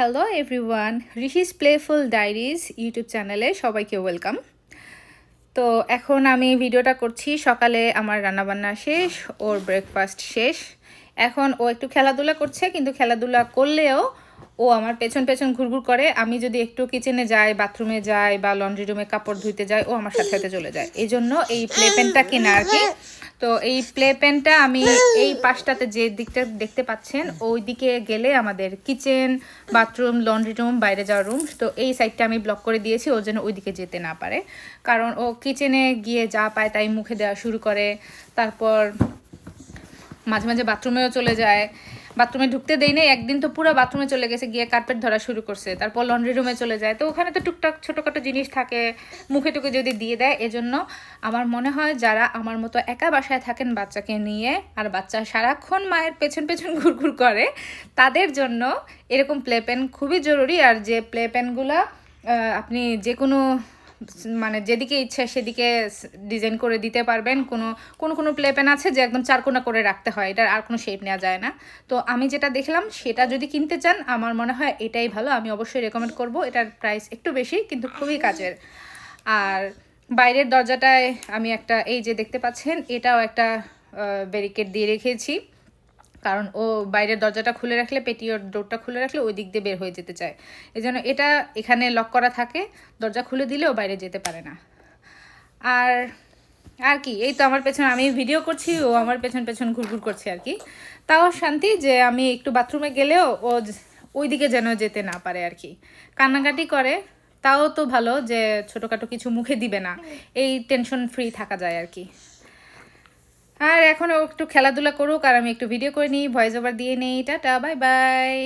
Hello everyone রিহিস playful diaries YouTube চ্যানেলে সবাইকে ওয়েলকাম তো এখন আমি ভিডিওটা করছি। সকালে আমার রান্নাবান্না শেষ, ওর ব্রেকফাস্ট শেষ। এখন ও একটু খেলাধুলা করছে, কিন্তু খেলাধুলা করলেও ও আমার পেছন পেছন ঘুরঘুর করে। আমি যদি একটু কিচেনে যাই বাথরুমে যাই বা লন্ড্রি রুমে কাপড় ধুইতে যাই, ও আমার সাথে সাথে চলে যায়। এই জন্য এই প্লে পেনটা কেনা আর কি। তো এই প্লে পেনটা আমি এই পাশটাতে যে দিকটা দেখতে পাচ্ছেন ওই দিকে গেলে আমাদের কিচেন বাথরুম লন্ড্রি রুম বাইরে যাওয়ার রুম তো এই সাইডটা আমি ব্লক করে দিয়েছি ওর জন্য ওই দিকে যেতে না পারে। কারণ ও কিচেনে গিয়ে যা পায় তাই মুখে দেওয়া শুরু করে, তারপর মাঝে মাঝে বাথরুমেও চলে যায় বাথরুমে ঢুকতে দেই নাই, একদিন তো পুরো বাথরুমে চলে গেছে, গিয়ে কার্পেট ধরা শুরু করছে, তারপর লন্ড্রি রুমে চলে যায়। তো ওখানে তো টুকটাক ছোটোখাটো জিনিস থাকে, মুখে টুকে যদি দিয়ে দেয়, এজন্য আমার মনে হয় যারা আমার মতো একা বাসায় থাকেন বাচ্চাকে নিয়ে, আর বাচ্চা সারাক্ষণ মায়ের পেছন পেছন ঘুরঘুর করে, তাদের জন্য এরকম প্লে প্যান খুবই জরুরি। আর যে প্লে পেনগুলো আপনি যে কোনো মানে যেদিকে ইচ্ছা সেদিকে ডিজাইন করে দিতে পারবেন। কোনো কোনো কোনো প্লে পেন আছে যে একদম চারকোনা করে রাখতে হয়। এটার আর কোনো শেপ নেওয়া যায় না। তো আমি যেটা দেখলাম, সেটা যদি কিনতে চান, আমার মনে হয় এটাই ভালো। আমি অবশ্যই রেকমেন্ড করব। এটার প্রাইস একটু বেশি, কিন্তু খুবই কাজের। আর বাইরের দরজাটায় আমি একটা, এই যে দেখতে পাচ্ছেন, এটাও একটা ব্যারিকেড দিয়ে রেখেছি। কারণ ও বাইরের দরজাটা খুলে রাখলে পেটিওর ডোরটা খুলে রাখলে ওই দিক দিয়ে বের হয়ে যেতে চায়। এই জন্য এটা এখানে লক করা থাকে। দরজা খুলে দিলেও বাইরে যেতে পারে না। আর আর কি, এই তো আমার পেছন আমি ভিডিও করছি, ও আমার পেছন পেছন ঘুরঘুর করছে আর কি। তাও শান্তি যে আমি একটু বাথরুমে গেলেও ও ওই দিকে যেন যেতে না পারে আর কি। কান্নাকাটি করে, তাও তো ভালো যে ছোটোখাটো কিছু মুখে দিবে না। এই টেনশন ফ্রি থাকা যায় আর কি। আর এখন একটু খেলাধুলা করুক আর আমি একটু ভিডিও করে নিই ভয়েস ওভার দিয়ে নেই, টাটা বাই বাই